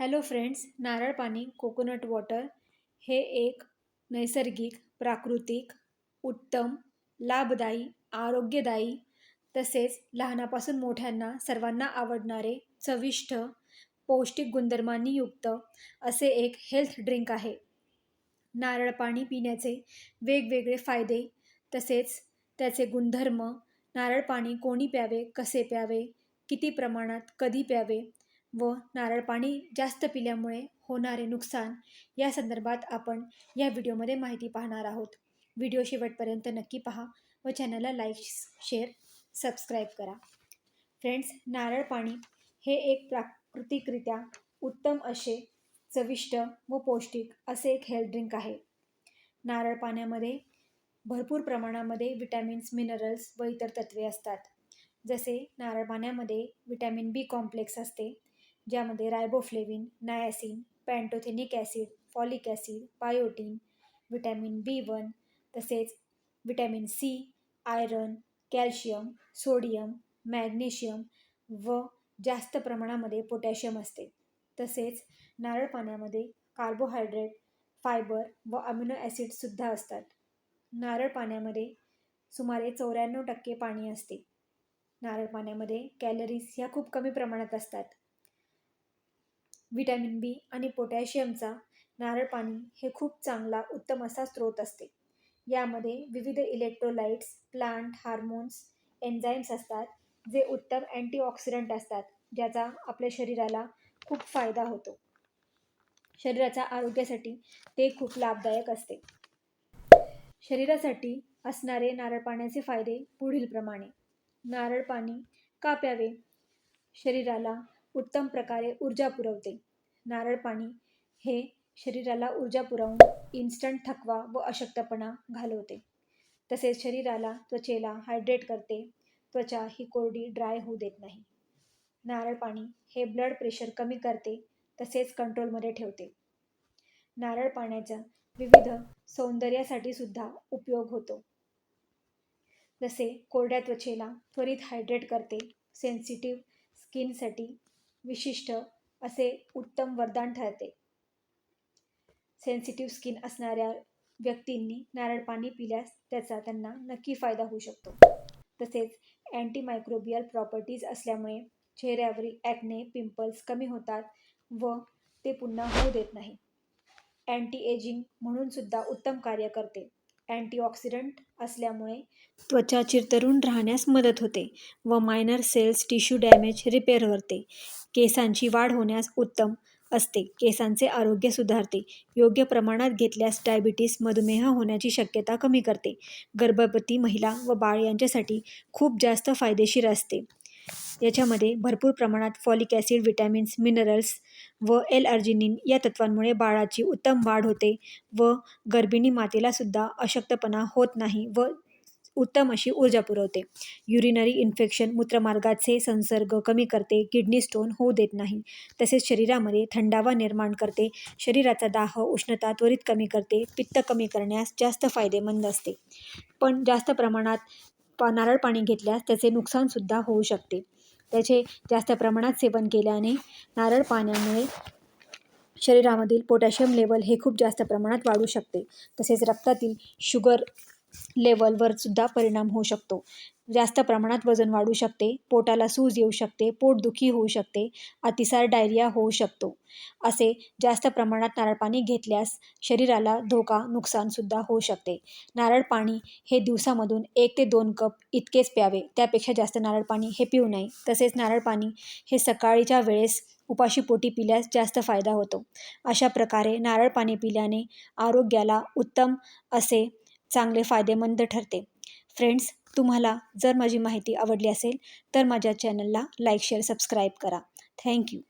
Hello friends नारळ पाणी coconut water हे एक नैसर्गिक प्राकृतिक उत्तम लाभदायी आरोग्यदायी तसेच लहानापासून मोठ्यांना सर्वांना आवडणारे चविष्ट पौष्टिक गुणधर्मांनी युक्त असे एक हेल्थ ड्रिंक आहे. नारळ पाणी पिण्याचे वेगवेगळे फायदे तसेच त्याचे गुणधर्म नारळ पाणी कोणी प्यावे कसे प्यावे किती प्रमाणात कधी प्यावे व नारळ पाणी जास्त पिल्यामुळे होणारे नुकसान या संदर्भात आपण या व्हिडिओमध्ये माहिती पाहणार आहोत. व्हिडिओ शेवटपर्यंत नक्की पहा व चॅनलला लाईक शेअर सबस्क्राईब करा. फ्रेंड्स नारळ पाणी हे एक प्राकृतिकरित्या उत्तम असे चविष्ट व पौष्टिक असे एक हेल्थ ड्रिंक आहे. नारळ पाण्यामध्ये भरपूर प्रमाणामध्ये विटॅमिन्स मिनरल्स व इतर तत्वे असतात. जसे नारळ पाण्यामध्ये विटॅमिन बी कॉम्प्लेक्स असते ज्यामध्ये riboflavin niacin pantothenic acid folic acid biotin vitamin B one तसेच vitamin C iron calcium sodium magnesium व जास्त प्रमाणामध्ये पोटॅशियम असते. तसेच नारळ पाण्यामध्ये कार्बोहायड्रेट फायबर व अमिनो ॲसिडसुद्धा असतात. नारळ पाण्यामध्ये सुमारे चौऱ्याण्णव टक्के पाणी असते. नारळ पाण्यामध्ये कॅलरीज ह्या खूप कमी प्रमाणात असतात. व्हिटॅमिन बी आणि पोटॅशियमचा नारळ पाणी हे खूप चांगला उत्तम असा स्रोत असते. यामध्ये विविध इलेक्ट्रोलाइट्स प्लांट हार्मोन्स एन्झाईम्स असतात जे उत्तम अँटीऑक्सिडंट असतात ज्याचा आपल्या शरीराला खूप फायदा होतो. शरीराच्या आरोग्यासाठी ते खूप लाभदायक असते. शरीरासाठी असणारे नारळ पाण्याचे फायदे पुढीलप्रमाणे. नारळ पाणी का प्यावे शरीराला उत्तम प्रकारे ऊर्जा पुरवते. नारळ पाणी हे शरीराला ऊर्जा पुरवून इन्स्टंट थकवा व अशक्तपणा घालवते. तसेच शरीराला त्वचेला हायड्रेट करते. त्वचा ही कोरडी ड्राय होऊ देत नाही. नारळ पाणी हे ब्लड प्रेशर कमी करते तसेच कंट्रोलमध्ये ठेवते. नारळ पाण्याचा विविध सौंदर्यासाठी सुद्धा उपयोग होतो. जसे कोरड्या त्वचेला त्वरित हायड्रेट करते सेन्सिटिव्ह स्किनसाठी विशिष्ट असे उत्तम वरदान ठरते. सेन्सिटिव्ह स्किन असणाऱ्या व्यक्तींनी नारळ पाणी पिल्यास त्याचा त्यांना नक्की फायदा होऊ शकतो. तसेच अँटीमायक्रोबियल प्रॉपर्टीज असल्यामुळे चेहऱ्यावरील ॲक्ने पिंपल्स कमी होतात व ते पुन्हा होऊ देत नाही. अँटी एजिंग म्हणून सुद्धा उत्तम कार्य करते. अँटीऑक्सिडंट असल्यामुळे त्वचा चिरतरून राहण्यास मदत होते व minor cells tissue damage repair करते. केसांची वाढ होण्यास उत्तम असते. केसांचे आरोग्य सुधारते. योग्य प्रमाणात घेतल्यास डायबिटीस मधुमेह होण्याची शक्यता कमी करते. गर्भवती महिला व बाळ यांच्यासाठी खूप जास्त फायदेशीर असते. याच्यामध्ये भरपूर प्रमाणात फॉलिक ॲसिड विटॅमिन्स मिनरल्स व एल अर्जिनिन या तत्वांमुळे बाळाची उत्तम वाढ होते व गर्भिणी मातेलासुद्धा अशक्तपणा होत नाही व उत्तम अशी ऊर्जा पुरवते. युरिनरी इन्फेक्शन मूत्रमार्गाचे संसर्ग कमी करते किडनी स्टोन होऊ देत नाही. तसेच शरीरामध्ये थंडावा निर्माण करते. शरीराचा दाह उष्णता त्वरित कमी करते पित्त कमी करण्यास जास्त फायदेमंद असते. पण जास्त प्रमाणात पा नारळ पाणी घेतल्यास त्याचे नुकसानसुद्धा होऊ शकते. त्याचे जास्त प्रमाणात सेवन केल्याने नारळ पाण्यामुळे शरीरामधील पोटॅशियम लेवल हे खूप जास्त प्रमाणात वाढू शकते. तसेच रक्तातील शुगर लेवलवर सुद्धा परिणाम होऊ शकतो. जास्त प्रमाणात वजन वाढू शकते पोटाला सूज येऊ शकते पोटदुखी होऊ शकते अतिसार डायरिया होऊ शकतो. असे जास्त प्रमाणात नारळ पाणी घेतल्यास शरीराला धोका नुकसानसुद्धा होऊ शकते. नारळ पाणी हे दिवसामधून एक ते दोन कप इतकेच प्यावे. त्यापेक्षा जास्त नारळ पाणी हे पिऊ नये. तसेच नारळ पाणी हे सकाळीच्या वेळेस उपाशी पोटी पिल्यास जास्त फायदा होतो. अशा प्रकारे नारळ पाणी पिल्याने आरोग्याला उत्तम असे चांगले फायदेमंद ठरते. फ्रेंड्स तुम्हाला जर माझी माहिती आवडली असेल तर माझ्या चॅनलला लाईक शेअर सबस्क्राईब करा. Thank you